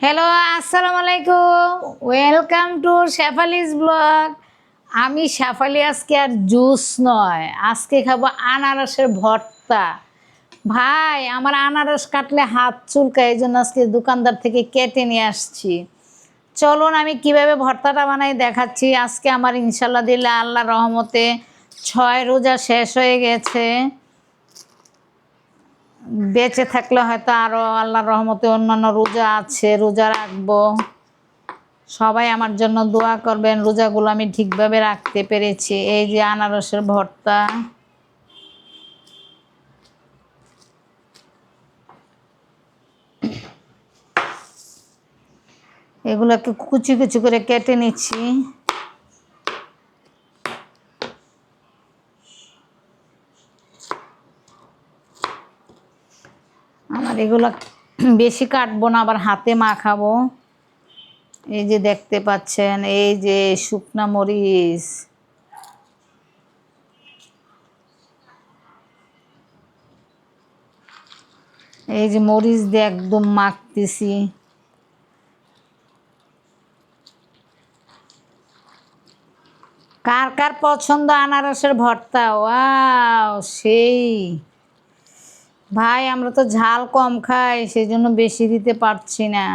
Hello আসসালামু আলাইকুম welcome to Shefali's blog আমি শেফালি আজকে আর জুস নয়। আজকে খাব আনারসের ভর্তা। ভাই, আমার আনারস কাটলে হাত চুলকা এই জন্য আজকে দোকানদার থেকে কেটে নিয়ে আসছি। চলুন, আমি কীভাবে ভর্তাটা বানাই দেখাচ্ছি। আজকে আমার ইনশাল্লাহ দিলে আল্লাহ রহমতে ছয় রোজা শেষ হয়ে গেছে। বেঁচে থাকলে হয়তো আরও আল্লাহর রহমতে অন্যান্য রোজা আছে, রোজা রাখব। সবাই আমার জন্য দোয়া করবেন, রোজাগুলো আমি ঠিকভাবে রাখতে পেরেছি। এই যে আনারসের ভর্তা। এগুলোকে কুচি কুচি করে কেটে নিচ্ছি। এগুলো বেশি কাটবো না, আবার হাতে মাখাবো। এই যে দেখতে পাচ্ছেন, এই যে শুকনা মরিচ। এই যে মরিচ দিয়ে একদম মাখতেছি। কার কার পছন্দ আনারসের ভর্তা? ওয়াও, সেই। ভাই, আমরা তো ঝাল কম খাই সেই জন্য বেশি দিতে পারছি না।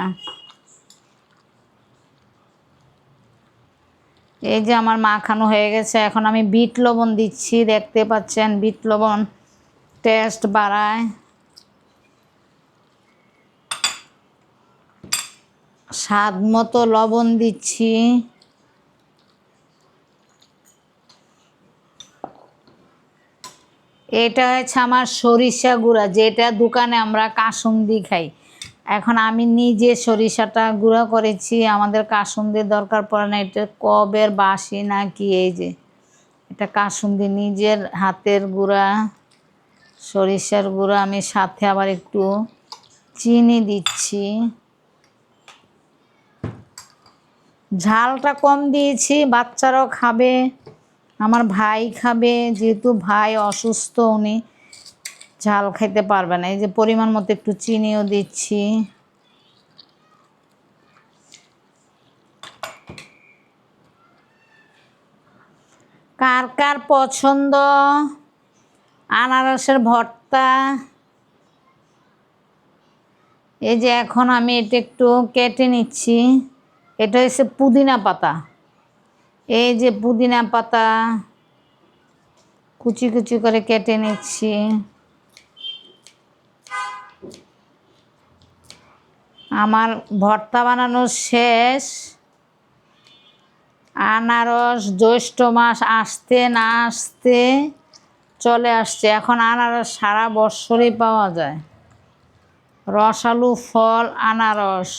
এই যে আমার মাখানো হয়ে গেছে, এখন আমি বিট লবণ দিচ্ছি, দেখতে পাচ্ছেন বিট লবণ টেস্ট বাড়ায়। স্বাদ মতো লবণ দিচ্ছি। এটা হচ্ছে আমার সরিষা গুঁড়া, যেটা দোকানে আমরা কাসুন্দি খাই। এখন আমি নিজে সরিষাটা গুঁড়া করেছি, আমাদের কাসুন্দির দরকার পড়ে না, এটা কবের বাসি না কি এই যে? এটা কাসুন্দি নিজের হাতের গুঁড়া, সরিষার গুঁড়া, আমি সাথে আবার একটু চিনি দিচ্ছি। ঝালটা কম দিয়েছি, বাচ্চারাও খাবে। আমার ভাই খাবে, যেহেতু ভাই অসুস্থ, উনি ঝাল খাইতে পারবে না। এই যে পরিমাণ মতো একটু চিনিও দিচ্ছি। কার কার পছন্দ? আনারসের ভর্তা। এই যে এখন আমি এটা একটু কেটে নিচ্ছি। এটা হচ্ছে পুদিনা পাতা। এই যে পুদিনা পাতা, কুচি কুচি করে কেটে নিচ্ছি। আমার ভর্তা বানানো শেষ। আনারস জ্যৈষ্ঠ মাস আসতে না আসতে চলে আসছে। এখন আনারস সারা বৎসরই পাওয়া যায়। রসালু ফল, আনারস।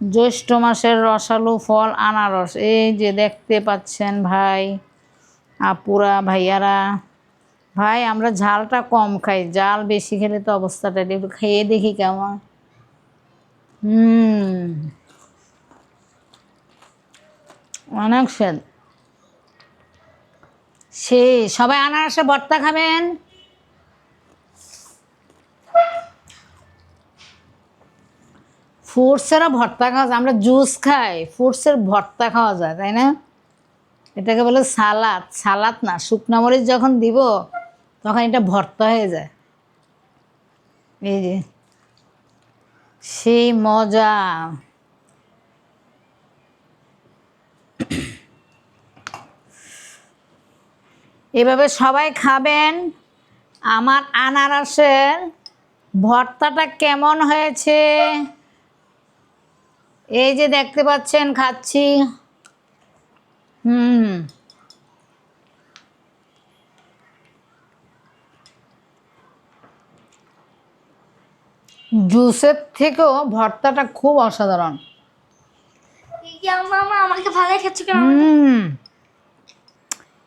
জ্যৈষ্ঠ মাসের রসালু ফল, আনারস। এই যে দেখতে পাচ্ছেন ভাই, আপুরা, ভাইয়ারা। ভাই, আমরা ঝালটা কম খাই। জাল বেশি খেলে তো অবস্থাটা একটু খেয়ে দেখি কেমন। অনেক স্বাদ। সে সবাই আনারসে ভর্তা খাবেন? ফ্রুটসেরও ভর্তা খাওয়া যায়। আমরা জুস খাই ফ্রুটসের ভর্তা খাওয়া যায়, তাই না? এটাকে বলে সালাদ। সালাদ না, শুকনা মরিচ যখন দিব, তখন এটা ভর্তা হয়ে যায়। এই যে, সেই মজা। এভাবে সবাই খাবেন। আমার আনারসের ভর্তাটা কেমন হয়েছে? এই যে দেখতে পাচ্ছেন খাচ্ছি। হুম। জুসের থেকেও ভর্তাটা খুব অসাধারণ। আমাকে ভালো খেয়েছো কেন? হুম।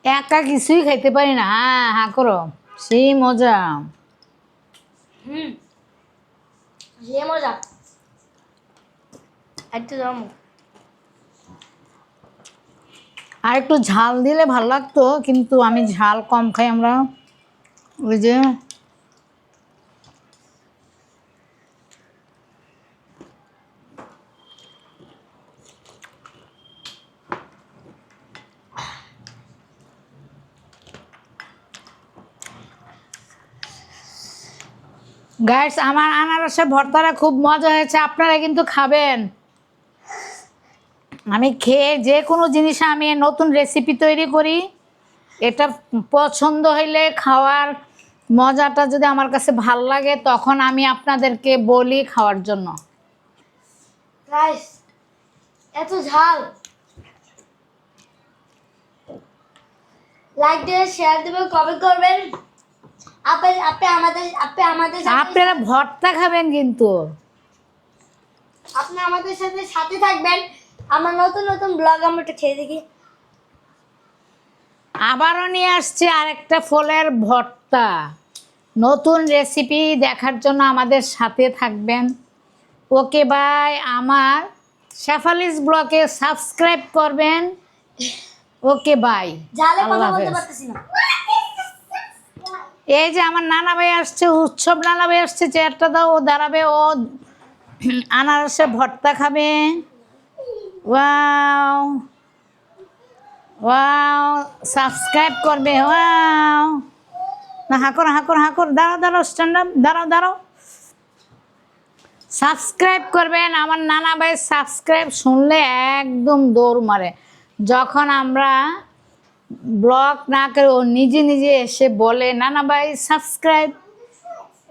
একা কিছুই খাইতে পারি না। হ্যাঁ হ্যাঁ করো। সেই মজা। হুম। মজা। আর একটু ঝাল দিলে ভালো লাগতো, কিন্তু আমি ঝাল কম খাই আমরা। ওই যে গাইডস আমার আনারসে ভর্তারা খুব মজা হয়েছে, আপনারা কিন্তু খাবেন। আমি খেয়ে যে কোনো জিনিসে আমি নতুন রেসিপি তৈরি করি। এটা পছন্দ হইলে খাওয়ার মজাটা যদি আমার কাছে ভালো লাগে তখন আমি আপনাদেরকে বলি খাওয়ার জন্য। এত ঝাল। লাইক দিয়ে শেয়ার দেবেন কমেন্ট করবেন। আপনি আপনি আমাদের আপনি আমাদের আপনারা ভর্তা খাবেন কিন্তু। আপনি আমাদের সাথে সাথে থাকবেন। আমার নতুন নতুন ব্লগ আমরা একটু খেয়ে দেখি। আবারও নিয়ে আসছে আরেকটা ফলের ভর্তা। নতুন রেসিপি দেখার জন্য আমাদের সাথে থাকবেন। ওকে বাই আমার শেফালিস ব্লকে সাবস্ক্রাইব করবেন। ওকে বাই এই যে আমার নানা ভাই আসছে উৎসব নানা ভাই আসছে চেয়ারটা দাও ও দাঁড়াবে ও আনারসে ভর্তা খাবে। ওয়াও ওয়াও সাবস্ক্রাইব করবে ওয়াও না হাকর হাকর হাকর দাঁড়াও দাঁড়াও স্ট্যান্ড আপ দাঁড়াও দাঁড়াও। সাবস্ক্রাইব করবেন, আমার নানা ভাই সাবস্ক্রাইব শুনলে একদম দৌড় মারে। যখন আমরা ব্লগ না করে ও নিজে নিজে এসে বলে, নানা ভাই সাবস্ক্রাইব